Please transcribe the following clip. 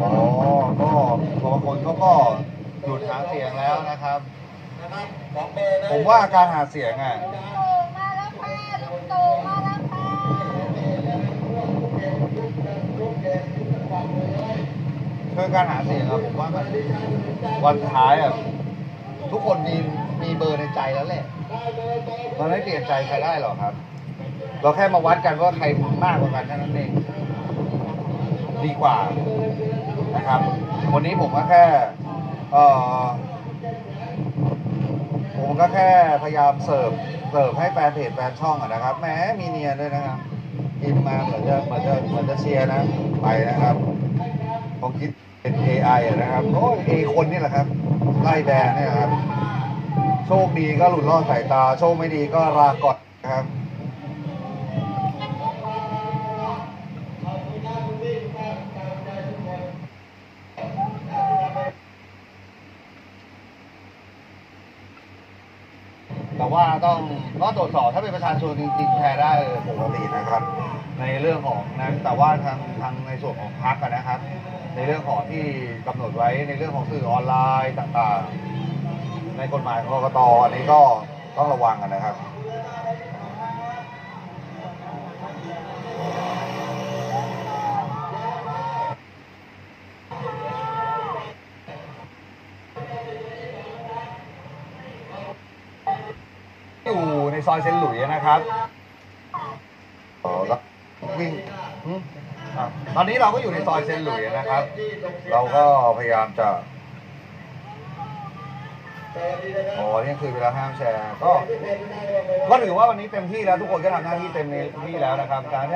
อ๋อก็บางคนเขาก็หยุดหาเสียงแล้วนะครับผมว่าการหาเสียงอะลุงตู่มาแล้วค่ะลุงตู่มาแล้วค่ะคือการหาเสียงอะผมว่ามันวันสุดท้ายอะทุกคนมี มีเบอร์ในใจแล้วแหละ มันไม่เปลี่ยนใจใครได้หรอกครับ เราแค่มาวัดกันว่าใครมากกว่ากันแค่นั้นเอง ดีกว่านะครับ วันนี้ผมก็แค่ เออผมก็แค่พยายามเสิร์ฟ เสิร์ฟให้แฟนเพจแฟนช่องอะนะครับ แหมมีเนียนด้วยนะครับพิมพ์มาเหมือนจะเหมือนจะเหมือนจะเชียร์นะ ไปนะครับผมคิดเป็น AI อนะครับ โอ้ยเอคนนี่แหละครับ ไล่แบนนี่ยนะครับ โชคดีก็หลุดรอดสายตา โชคไม่ดีก็รากดนะครับแต่ว่าต้องต้องตรวจสอบถ้าเป็นประชาชนจริงๆแชร์ได้ปกตินะครับ ในเรื่องของนั้นแต่ว่าทางทางในส่วนของพักนะครับ ในเรื่องของที่กำหนดไว้ในเรื่องของสื่อออนไลน์ต่างๆ ในกฎหมายของกกตอันนี้ก็ต้องระวังกันนะครับอยู่ในซอยเซนหลุยนะครับอ๋อแล้ววิ่งตอนนี้เราก็อยู่ในซอยเซนหลุยนะครับ เราก็พยายามจะ อ๋อนี่คือเวลาห้ามแชร์ ก็ก็ถือว่าวันนี้เต็มที่แล้วทุกคนก็ทำหน้าที่เต็มที่แล้วนะครับการ